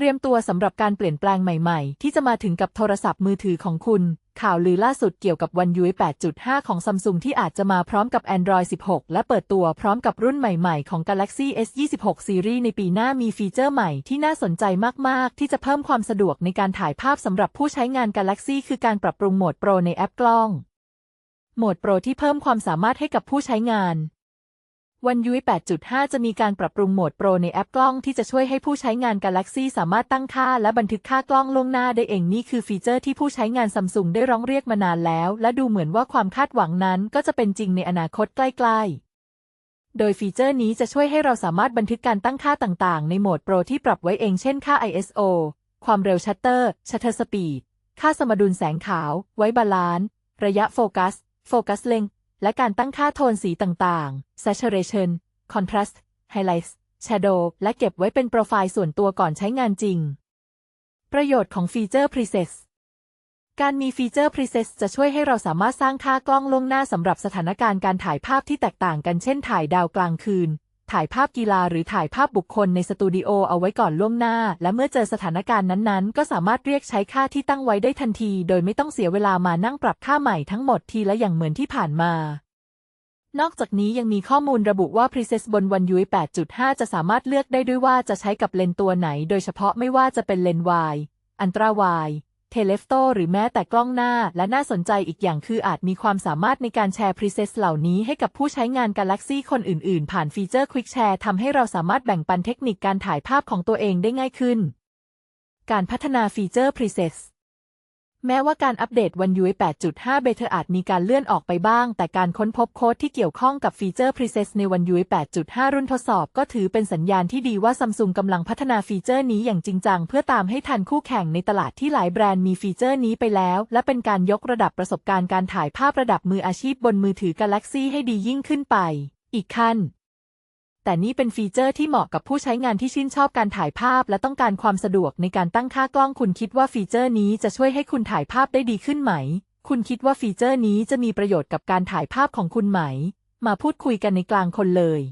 เตรียมตัวสำหรับการเปลี่ยนแปลงใหม่ๆ ที่จะมาถึงกับโทรศัพท์มือถือของคุณ ข่าวลือล่าสุดเกี่ยวกับ One UI 8.5 ของ Samsung ที่อาจจะมาพร้อมกับ Android 16 และเปิดตัวพร้อมกับรุ่นใหม่ๆ ของ Galaxy S 26 Series ในปีหน้ามีฟีเจอร์ใหม่ที่น่าสนใจมากๆ ที่จะเพิ่มความสะดวกในการถ่ายภาพสำหรับผู้ใช้งาน Galaxy คือการปรับปรุงโหมดโปรในแอปกล้องโหมดโปรที่เพิ่มความสามารถให้กับผู้ใช้งาน One UI 8.5 จะมีการปรับปรุงโหมดโปรในแอปกล้องที่จะช่วยให้ผู้ใช้งาน Galaxy สามารถตั้งค่าและบันทึกค่ากล้องล่วงหน้าได้เองนี่คือฟีเจอร์ที่ผู้ใช้งาน Samsung ได้ร้องเรียกมานานแล้ว และดูเหมือนว่าความคาดหวังนั้นก็จะเป็นจริงในอนาคตใกล้ ๆ โดยฟีเจอร์นี้จะช่วยให้เราสามารถบันทึกการตั้งค่าต่างๆ ในโหมดโปรที่ปรับไว้เองเช่นค่า ISO ความเร็วชัตเตอร์ชัตเตอร์สปีดค่าสมดุลแสงขาว ไว้บาลานซ์ระยะโฟกัส โฟกัสเลง และการตั้งค่าโทนสีต่างๆ saturation contrast highlights shadow และเก็บไว้เป็นโปรไฟล์ส่วนตัวก่อนใช้งานจริง ประโยชน์ของฟีเจอร์ presets การมีฟีเจอร์ presets จะช่วยให้เราสามารถสร้างค่ากล้องล่วงหน้าสำหรับสถานการณ์การถ่ายภาพที่แตกต่างกันเช่นถ่ายดาวกลางคืน ถ่ายภาพกีฬาหรือถ่ายภาพบุคคลในสตูดิโอเอาไว้ก่อนล่วงหน้า และเมื่อเจอสถานการณ์นั้นๆ ก็สามารถเรียกใช้ค่าที่ตั้งไว้ได้ทันที โดยไม่ต้องเสียเวลามานั่งปรับค่าใหม่ทั้งหมดทีละอย่างเหมือนที่ผ่านมานอกจากนี้ยังมีข้อมูลระบุว่า Preset บน One UI 8.5 จะสามารถเลือกได้ด้วยว่าจะใช้กับเลนตัวไหน โดยเฉพาะไม่ว่าจะเป็นเลนวาย อันตราวาย เทเลฟโตหรือแม้แต่กล้องหน้าและน่าสนใจอีกอย่างคืออาจมีความสามารถในการแชร์พรีเซสเหล่านี้ให้กับผู้ใช้งาน Galaxy คนอื่นๆ ผ่านฟีเจอร์ Quick Share ทำให้เราสามารถแบ่งปันเทคนิคการถ่ายภาพของตัวเองได้ง่ายขึ้น การพัฒนาฟีเจอร์พรีเซส แม้ว่าการอัปเดต One UI 8.5 Beta ออาจมีการเลื่อนออกไปบ้าง แต่การค้นพบโค้ดที่เกี่ยวข้องกับฟีเจอร์ Presets ใน One UI 8.5 รุ่นทดสอบ ก็ถือเป็นสัญญาณที่ดีว่า Samsung กำลังพัฒนาฟีเจอร์นี้อย่างจริงจัง เพื่อตามให้ทันคู่แข่งในตลาดที่หลายแบรนด์มีฟีเจอร์นี้ไปแล้ว และเป็นการยกระดับประสบการณ์การถ่ายภาพระดับมืออาชีพบนมือถือ Galaxy ให้ดียิ่งขึ้นไป อีกขั้น แต่นี่เป็นฟีเจอร์ที่เหมาะกับผู้ใช้งานที่ชื่นชอบการถ่ายภาพ และต้องการความสะดวกในการตั้งค่ากล้องคุณคิดว่าฟีเจอร์นี้จะช่วยให้คุณถ่ายภาพได้ดีขึ้นไหม คุณคิดว่าฟีเจอร์นี้จะมีประโยชน์กับการถ่ายภาพของคุณไหม มาพูดคุยกันในกลางคนเลย